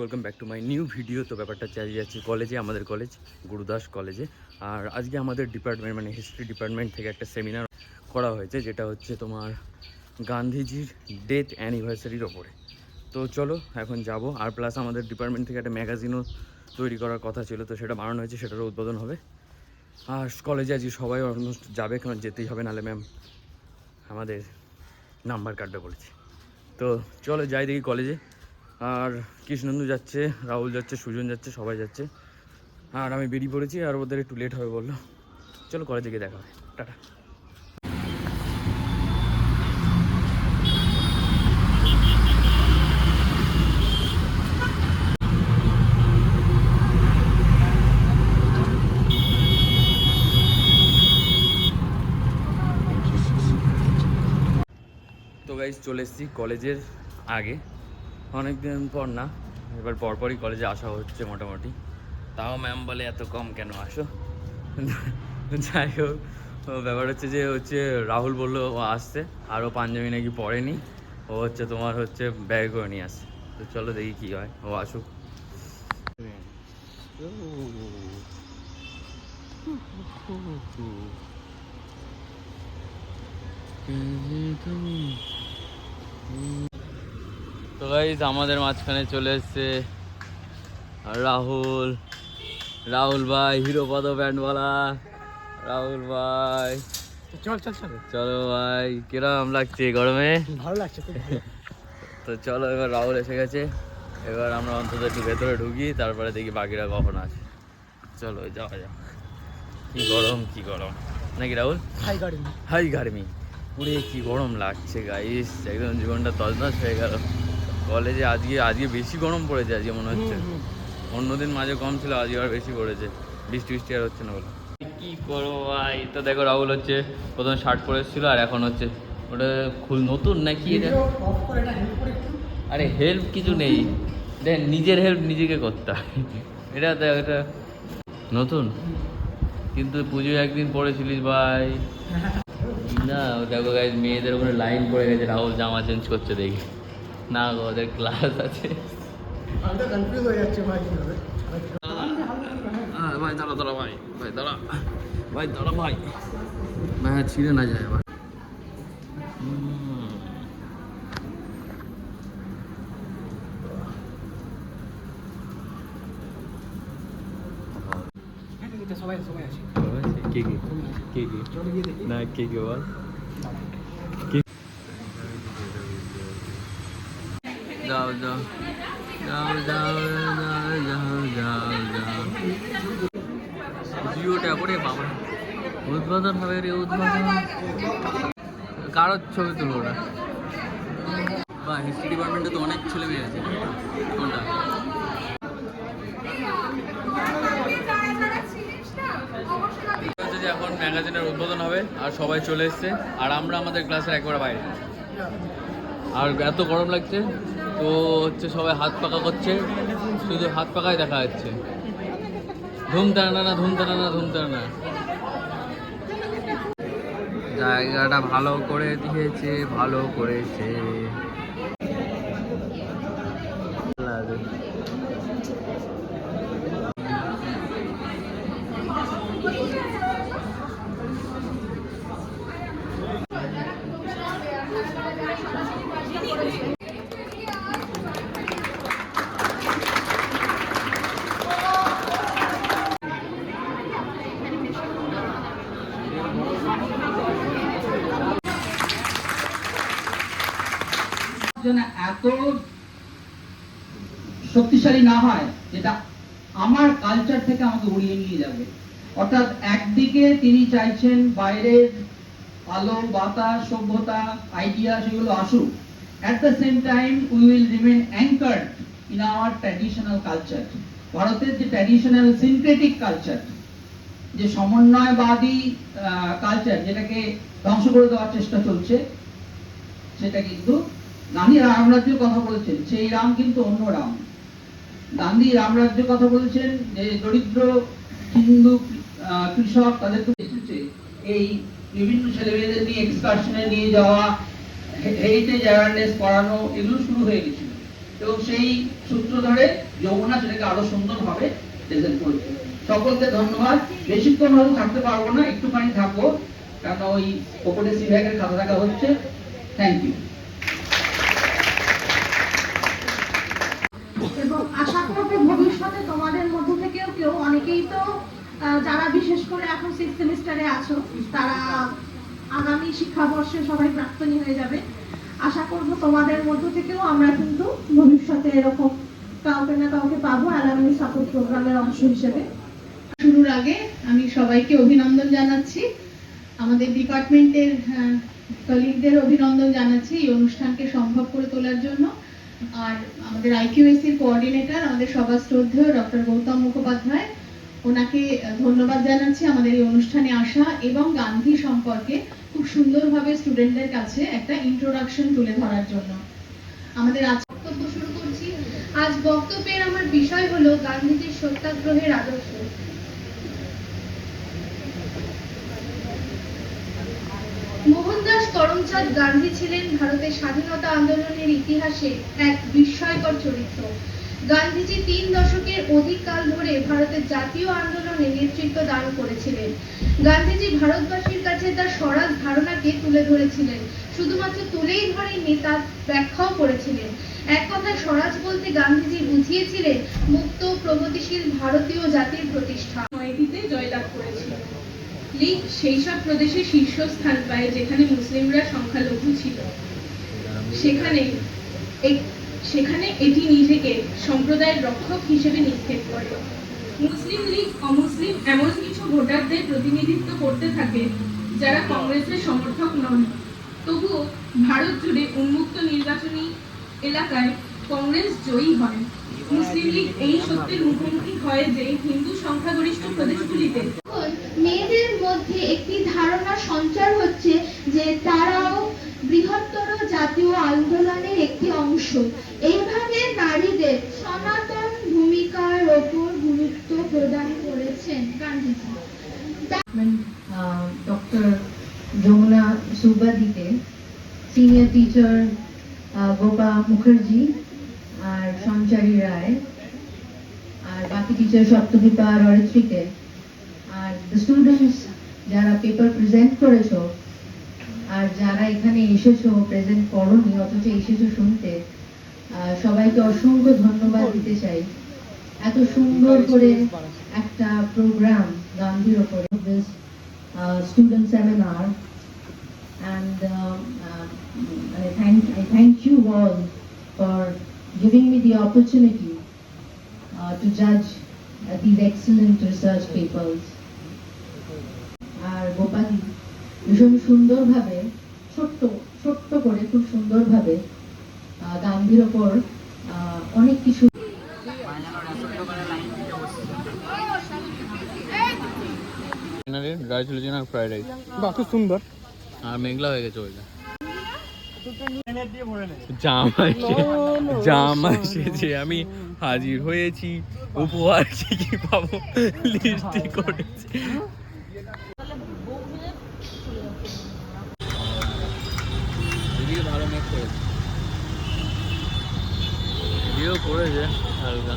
Welcome back to my new video তো ব্যাপারটা চালিয়ে যাচ্ছি কলেজে আমাদের কলেজ গুরুদাস কলেজে আর আজকে আমাদের ডিপার্টমেন্ট মানে হিস্ট্রি ডিপার্টমেন্ট থেকে একটা সেমিনার করা হয়েছে, যেটা হচ্ছে তোমার গান্ধীজির ডেথ অ্যানিভার্সারির ওপরে। তো চলো, এখন যাব। আর প্লাস আমাদের ডিপার্টমেন্ট থেকে একটা ম্যাগাজিনও তৈরি করার কথা ছিল, তো সেটা বানানো হয়েছে, সেটারও উদ্বোধন হবে। আর কলেজে আজকে সবাই অলমোস্ট যাবে, কারণ যেতেই হবে, নাহলে ম্যাম আমাদের নাম্বার কাটবে বলেছে। তো চলো, যাই দেখি কলেজে আর কৃষ্ণেন্দু যাচ্ছে, রাহুল যাচ্ছে, সুজন যাচ্ছে, সবাই যাচ্ছে। আর আমি বেরিয়ে পড়েছি, আর ওদের একটু লেট হবে বলল। চলো কলেজে গিয়ে দেখা হবে। টাটা। তো চলে এসেছি কলেজের আগে। অনেক দিন পর না, এবার পরপরই কলেজে আসা হচ্ছে মোটামুটি। তাও ম্যাম বলে এত কম কেন? আসো। যাই হোক ব্যাপার হচ্ছে যে, হচ্ছে রাহুল বলল ও আসছে, আর ও পাঞ্জাবি নাকি পড়েনি ও হচ্ছে তোমার হচ্ছে ব্যাগ করে নিয়ে আসছে। তো চলো দেখি কী হয়, ও আসুক। তো গাইজ আমাদের মাঝখানে চলে এসছে রাহুল। রাহুল ভাই হিরো পদ ব্যান্ডওয়ালা। রাহুল ভাই। চল চল চল। চলো ভাই কিরম লাগছে গরমে? ভালো লাগছে তো চলো এবার রাহুল এসে গেছে। এবার আমরা অন্তত একটু ভেতরে ঢুকি তারপরে দেখি বাকিরা কখন আছে। চলো যাওয়া যাক। কি গরম কি গরম। নাকি রাহুল? হাই গাড়ি হাই গার্মি পুরে কি গরম লাগছে গাইস একদম জীবনটা তজনস হয়ে গেল। কলেজে আজকে আজকে বেশি গরম পড়েছে আজকে মনে হচ্ছে। অন্যদিন মাঝে কম ছিল আজকে আর বেশি পড়েছে। বৃষ্টি বৃষ্টি আর হচ্ছে না বলো। কি করব ভাই? তো দেখো রাহুল হচ্ছে প্রথমে শার্ট পরে এসেছিল আর এখন হচ্ছে ওটা খুব নতুন নাকি এটা? আরে হেল্প কিছু নেই। দেখ নিজের হেল্প নিজেকে করতে এটা দেখ এটা নতুন। কিন্তু পুজো একদিন পড়েছিলিস ভাই। না দেখো গাইজ মেয়েদের ওখানে লাইন পড়ে গেছে রাহুল জামা চেঞ্জ করছে দেখি। না গো ওদের ক্লাস আছে। আমি তো কনফিউজ হয়ে যাচ্ছে ভাই হবে হ্যাঁ, ভাই দাঁড়া দাঁড়া ভাই ভাই দাঁড়া ভাই দাঁড়া ভাই। ছিঁড়ে না যায় আবার হুম। হ্যাঁ, সবাই সবাই আছে কে কে? কে কে? না কে কে বল? যাও যাও জিওটা উদ্বোধন হবে রে, উদ্বোধন। কারোর ছবি তুলবো না বা হিস্ট্রি ডিপার্টমেন্টে তো অনেক ছেলে মেয়ে আছে। কোনটা? যে এখন ম্যাগাজিনের উদ্বোধন হবে, আর সবাই চলে এসছে। আর আমরা আমাদের ক্লাসের একবার বাইরে। আর এত গরম লাগছে। তো হচ্ছে সবাই হাত পাকা করছে, শুধু হাত পাকাই দেখা যাচ্ছে। ধুম টানা না, ধুম না, ধুম জায়গাটা ভালো করে দিয়েছে, ভালো করেছে। যেন এত শক্তিশালী না হয়, যেটা আমার কালচার থেকে আমাকে উড়িয়ে নিয়ে যাবে। অর্থাৎ একদিকে তিনি চাইছেন বাইরের আলো, বাতাস, সভ্যতা আইডিয়া সেগুলো আসুক। At the same time we will remain anchored in our traditional culture ভারতের যে ট্র্যাডিশনাল সিনক্রেটিক কালচার যে সমন্বয়বাদী কালচার যেটাকে ধ্বংস করে দেওয়ার চেষ্টা চলছে, সেটা কিন্তু গান্ধী রামরাজ্যের কথা বলেছেন, সেই রাম কিন্তু অন্য রাম। গান্ধী রামরাজ্যের কথা বলেছেন যে দরিদ্র হিন্দু কৃষক তাদেরকে এসেছে। এই বিভিন্ন ছেলেমেয়েদের নিয়ে এক্সকারশনে নিয়ে যাওয়া হেরিটেজ অ্যাওয়ারনেস করানো, এগুলো শুরু হয়ে গেছিল। এবং সেই সূত্র ধরে যমুনা সেটাকে আরও সুন্দরভাবে প্রেজেন্ট করেছে। সকলকে ধন্যবাদ। বেশিক্ষণ হয়তো থাকতে পারব না, একটুখানি থাকব কারণ ওই ওপরে সি ব্যাগের খাতা দেখা হচ্ছে। থ্যাংক ইউ এবং আশা করব ভবিষ্যতে তোমাদের মধ্য থেকেও কেউ, অনেকেই তো যারা বিশেষ করে এখন সিক্স সেমিস্টারে আছো, তারা আগামী শিক্ষাবর্ষে সবাই প্রাক্তনী হয়ে যাবে। আশা করব তোমাদের মধ্য থেকেও আমরা কিন্তু ভবিষ্যতে এরকম কাউকে না কাউকে পাবো অ্যালামনি সাপোর্ট প্রোগ্রামের অংশ হিসেবে। শুরুর আগে আমি সবাইকে অভিনন্দন জানাচ্ছি। আমাদের ডিপার্টমেন্টের কলিগদের অভিনন্দন জানাচ্ছি এই অনুষ্ঠানকে সম্ভব করে তোলার জন্য। আর আমাদের আইকিউএসির কোঅর্ডিনেটর আমাদের সবার শ্রদ্ধেয় ডক্টর গৌতম মুখোপাধ্যায়, ওনাকে ধন্যবাদ জানাচ্ছি আমাদের এই অনুষ্ঠানে আসা এবং গান্ধী সম্পর্কে খুব সুন্দরভাবে স্টুডেন্টদের কাছে একটা ইন্ট্রোডাকশন তুলে ধরার জন্য। আমাদের আজ বক্তব্য শুরু করছি। আজ বক্তব্যের আমার বিষয় হলো গান্ধীজির সত্যাগ্রহের আদর্শ। মোহনদাস করমচাঁদ গান্ধী ছিলেন ভারতের স্বাধীনতা আন্দোলনের ইতিহাসে এক বিস্ময়কর চরিত্র। গান্ধীজি তিন দশকের অধিক কাল ধরে ভারতের জাতীয় আন্দোলনে নেতৃত্ব দান করেছিলেন। গান্ধীজি ভারতবাসীর কাছে তার স্বরাজ ধারণাকে তুলে ধরেছিলেন। শুধুমাত্র তুলেই ধরেননি, তার ব্যাখ্যাও করেছিলেন। এক কথায় স্বরাজ বলতে গান্ধীজি বুঝিয়েছিলেন, মুক্ত প্রগতিশীল ভারতীয় জাতির প্রতিষ্ঠা। জয়লাভ করেছিল লীগ সেই সব প্রদেশে শীর্ষস্থান পায় যেখানে মুসলিমরা সংখ্যালঘু ছিল। সেখানে সেখানে এটি নিজেকে সম্প্রদায়ের রক্ষক হিসেবে নিক্ষেপ করে। মুসলিম লীগ, অমুসলিম এমন কিছু ভোটারদের প্রতিনিধিত্ব করতে থাকে যারা কংগ্রেসের সমর্থক নন। তবুও ভারত জুড়ে উন্মুক্ত নির্বাচনী এলাকায় কংগ্রেস জয়ী হয়। মুসলিম লীগ এই সত্যের মুখোমুখি হয় যে হিন্দু সংখ্যাগরিষ্ঠ প্রদেশগুলিতে মধ্যে একটি ধারণা সঞ্চার হচ্ছে যে তারাও বৃহত্তর জাতীয় আন্দোলনের একটি অংশ এইভাবে নারীদের সনাতন ভূমিকার ওপর গুরুত্ব প্রদান করেছেন Gandhiji. Jomuna Subadite, Senior Teacher uh, Gopa Mukherjee আর সঞ্চারী রায় আর বাকি টিচার সপ্তদীপা আর অরিত্রিকে আর দ্য স্টুডেন্টস যারা পেপার প্রেজেন্ট করেছো আর যারা এখানে এসেছো প্রেজেন্ট করনি অথচ এসেছো শুনতে আহ, সবাইকে অসংখ্য ধন্যবাদ দিতে চাই এত সুন্দর করে একটা প্রোগ্রাম গান্ধীর ওপরে this student seminar and um, uh, I thank I thank you all for giving me the opportunity uh, to judge uh, these excellent research papers. ভীষণ সুন্দরভাবে ছোট্ট ছোট্ট করে খুব সুন্দরভাবে গান্ধীর ওপর অনেক কিছু ড্রাই চিলি চিকেন আর ফ্রাইড রাইস বাহ খুব সুন্দর। আর মেঘলা হয়ে গেছে ওইটা। জামা এসে- জামা এসেছে আমি হাজির হয়েছি উপহার কি কি পাবো? লিস্টি করেছি। এদিকেও করেছে হালকা।